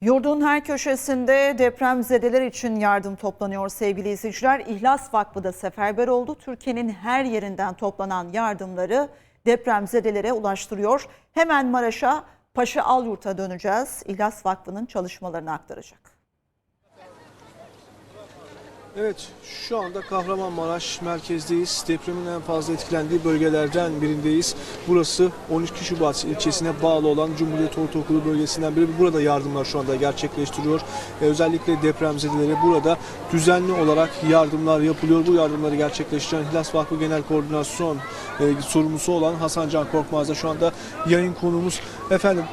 Yurdun her köşesinde depremzedeler için yardım toplanıyor sevgili izleyiciler. İhlas Vakfı da seferber oldu. Türkiye'nin her yerinden toplanan yardımları depremzedelere ulaştırıyor. Hemen Maraş'a Paşa Alyurt'a döneceğiz. İhlas Vakfı'nın çalışmalarını aktaracak. Evet, şu anda Kahramanmaraş merkezdeyiz. Depremin en fazla etkilendiği bölgelerden birindeyiz. Burası 12 Şubat ilçesine bağlı olan Cumhuriyet Ortaokulu bölgesinden biri. Burada yardımlar şu anda gerçekleştiriyor. Ee, özellikle depremzedelere burada düzenli olarak yardımlar yapılıyor. Bu yardımları gerçekleştiren İhlas Vakfı Genel Koordinasyon e, sorumlusu olan Hasan Can Korkmaz da şu anda yayın konuğumuz. Efendim,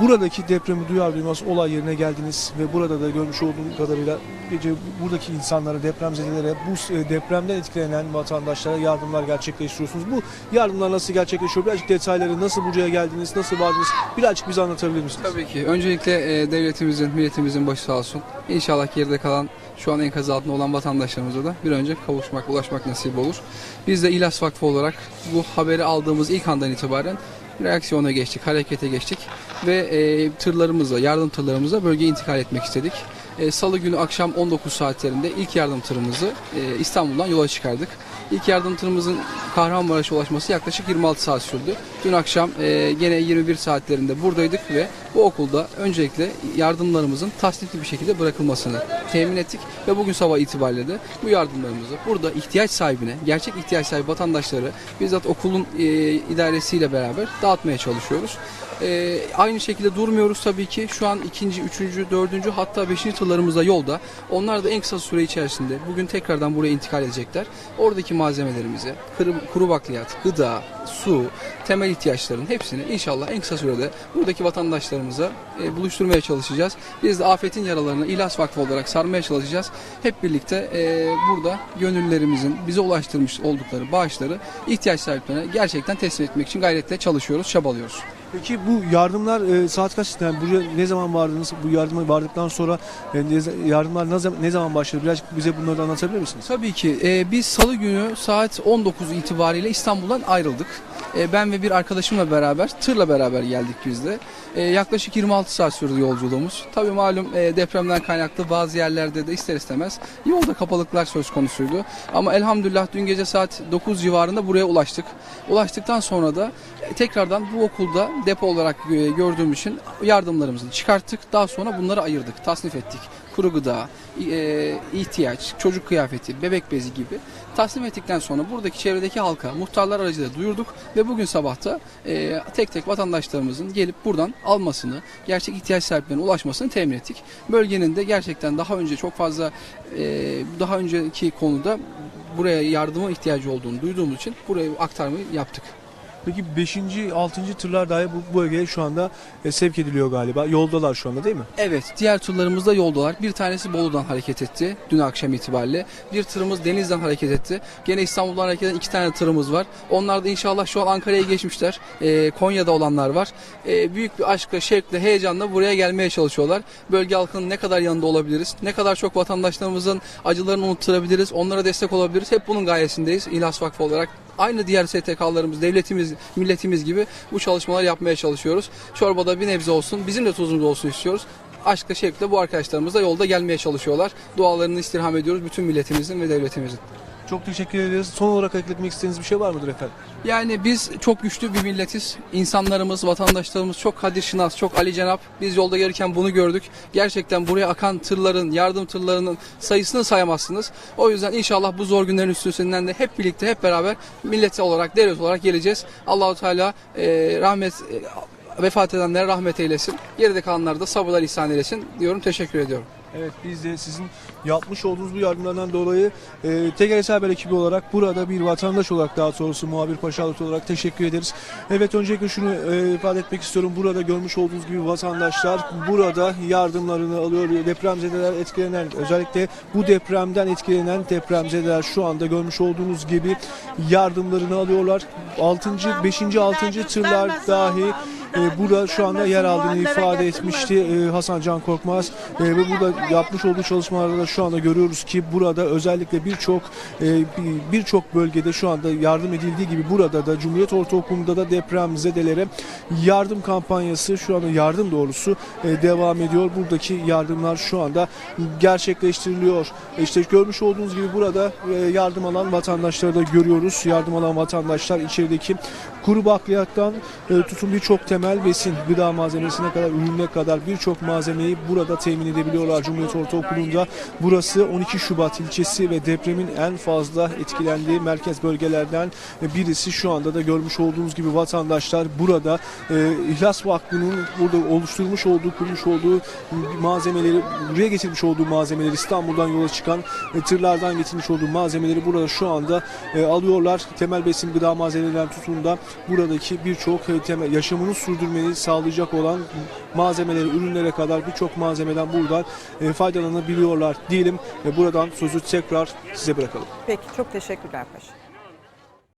Buradaki depremi duyar duymaz olay yerine geldiniz ve burada da görmüş olduğum kadarıyla gece buradaki insanlara, depremzedelere, bu e, depremden etkilenen vatandaşlara yardımlar gerçekleştiriyorsunuz. Bu yardımlar nasıl gerçekleşiyor? Birazcık detayları, nasıl buraya geldiniz, nasıl vardınız? Birazcık bize anlatabilir misiniz? Tabii ki. Öncelikle e, devletimizin, milletimizin başı sağ olsun. İnşallah geride kalan şu an enkaz altında olan vatandaşlarımıza da bir önce kavuşmak, ulaşmak nasip olur. Biz de İlas Vakfı olarak bu haberi aldığımız ilk andan itibaren reaksiyona geçtik, harekete geçtik ve e, tırlarımızla, yardım tırlarımızla bölgeye intikal etmek istedik. E, Salı günü akşam 19 saatlerinde ilk yardım tırımızı e, İstanbul'dan yola çıkardık. İlk yardım tırımızın Kahramanmaraş'a ulaşması yaklaşık 26 saat sürdü. Dün akşam e, gene 21 saatlerinde buradaydık ve bu okulda öncelikle yardımlarımızın tasnifli bir şekilde bırakılmasını temin ettik ve bugün sabah itibariyle de bu yardımlarımızı burada ihtiyaç sahibine, gerçek ihtiyaç sahibi vatandaşları bizzat okulun idaresiyle beraber dağıtmaya çalışıyoruz. Aynı şekilde durmuyoruz tabii ki. Şu an ikinci, üçüncü, dördüncü hatta beşinci tırlarımız da yolda. Onlar da en kısa süre içerisinde bugün tekrardan buraya intikal edecekler. Oradaki malzemelerimizi, kuru, kuru bakliyat, gıda, su, temel ihtiyaçların hepsini inşallah en kısa sürede buradaki vatandaşlarımıza e, buluşturmaya çalışacağız. Biz de afetin yaralarını İhlas Vakfı olarak sarmaya çalışacağız. Hep birlikte e, burada gönüllülerimizin bize ulaştırmış oldukları bağışları ihtiyaç sahiplerine gerçekten teslim etmek için gayretle çalışıyoruz, çabalıyoruz. Peki bu yardımlar e, saat kaç? Yani buraya ne zaman vardınız? Bu yardıma vardıktan sonra e, yardımlar ne zaman, ne zaman başladı? Birazcık bize bunları da anlatabilir misiniz? Tabii ki. Ee, biz salı günü saat 19 itibariyle İstanbul'dan ayrıldık. Ee, ben ve bir arkadaşımla beraber, tırla beraber geldik biz de. Ee, yaklaşık 26 saat sürdü yolculuğumuz. Tabii malum e, depremden kaynaklı bazı yerlerde de ister istemez yolda kapalıklar söz konusuydu. Ama elhamdülillah dün gece saat 9 civarında buraya ulaştık. Ulaştıktan sonra da e, tekrardan bu okulda depo olarak e, gördüğüm için yardımlarımızı çıkarttık. Daha sonra bunları ayırdık, tasnif ettik. Kuru gıda, e, ihtiyaç, çocuk kıyafeti, bebek bezi gibi taslim ettikten sonra buradaki çevredeki halka muhtarlar aracılığıyla duyurduk ve bugün sabahta e, tek tek vatandaşlarımızın gelip buradan almasını, gerçek ihtiyaç sahiplerine ulaşmasını temin ettik. Bölgenin de gerçekten daha önce çok fazla e, daha önceki konuda buraya yardıma ihtiyacı olduğunu duyduğumuz için buraya aktarmayı yaptık. Peki 5. 6. tırlar dahi bu bölgeye şu anda e, sevk ediliyor galiba. Yoldalar şu anda değil mi? Evet, diğer turlarımız da yoldalar. Bir tanesi Bolu'dan hareket etti dün akşam itibariyle. Bir tırımız Deniz'den hareket etti. Gene İstanbul'dan hareket eden iki tane tırımız var. Onlar da inşallah şu an Ankara'ya geçmişler. Ee, Konya'da olanlar var. Ee, büyük bir aşkla, şevkle, heyecanla buraya gelmeye çalışıyorlar. Bölge halkının ne kadar yanında olabiliriz, ne kadar çok vatandaşlarımızın acılarını unutturabiliriz, onlara destek olabiliriz. Hep bunun gayesindeyiz İhlas Vakfı olarak. Aynı diğer STK'larımız, devletimiz, milletimiz gibi bu çalışmalar yapmaya çalışıyoruz. Çorbada bir nebze olsun, bizim de tuzumuz olsun istiyoruz. Aşkla şevkle bu arkadaşlarımız da yolda gelmeye çalışıyorlar. Dualarını istirham ediyoruz bütün milletimizin ve devletimizin. Çok teşekkür ederiz. Son olarak ekletmek istediğiniz bir şey var mıdır efendim? Yani biz çok güçlü bir milletiz. İnsanlarımız, vatandaşlarımız çok Kadir Şinas, çok Ali Cenap. Biz yolda gelirken bunu gördük. Gerçekten buraya akan tırların, yardım tırlarının sayısını sayamazsınız. O yüzden inşallah bu zor günlerin üstesinden de hep birlikte, hep beraber millet olarak, devlet olarak geleceğiz. Allahu Teala e, rahmet e, vefat edenlere rahmet eylesin. Geride kalanlara da sabırlar ihsan eylesin diyorum. Teşekkür ediyorum. Evet biz de sizin yapmış olduğunuz bu yardımlardan dolayı e, TGRS Haber ekibi olarak burada bir vatandaş olarak daha doğrusu muhabir Paşalık olarak teşekkür ederiz. Evet öncelikle şunu e, ifade etmek istiyorum. Burada görmüş olduğunuz gibi vatandaşlar burada yardımlarını alıyor. Depremzedeler etkilenen özellikle bu depremden etkilenen depremzedeler şu anda görmüş olduğunuz gibi yardımlarını alıyorlar. 6. 5. 6. tırlar dahi e, burada şu anda yer aldığını ifade etmişti e, Hasan Can Korkmaz E, ve burada yapmış olduğu çalışmalarda da şu anda görüyoruz ki burada özellikle birçok e, bir- birçok bölgede şu anda yardım edildiği gibi burada da Cumhuriyet Ortaokulu'nda da depremzedelere yardım kampanyası şu anda yardım doğrusu e, devam ediyor. Buradaki yardımlar şu anda gerçekleştiriliyor. E, İşte görmüş olduğunuz gibi burada e, yardım alan vatandaşları da görüyoruz. Yardım alan vatandaşlar içerideki kuru bakliyattan e, tutun birçok temel besin, gıda malzemesine kadar, ürüne kadar birçok malzemeyi burada temin edebiliyorlar Cumhuriyet Ortaokulu'nda. Burası 12 Şubat ilçesi ve depremin en fazla etkilendiği merkez bölgelerden birisi. Şu anda da görmüş olduğunuz gibi vatandaşlar burada e, İhlas Vakfı'nın burada oluşturmuş olduğu, kurmuş olduğu malzemeleri, buraya getirmiş olduğu malzemeleri İstanbul'dan yola çıkan e, tırlardan getirmiş olduğu malzemeleri burada şu anda e, alıyorlar. Temel besin gıda malzemelerinden tutun da buradaki birçok e, temel yaşamını sürdürmeyi sağlayacak olan malzemeleri, ürünlere kadar birçok malzemeden buradan e, faydalanabiliyorlar diyelim. E, buradan sözü tekrar size bırakalım. Peki çok teşekkürler paşa.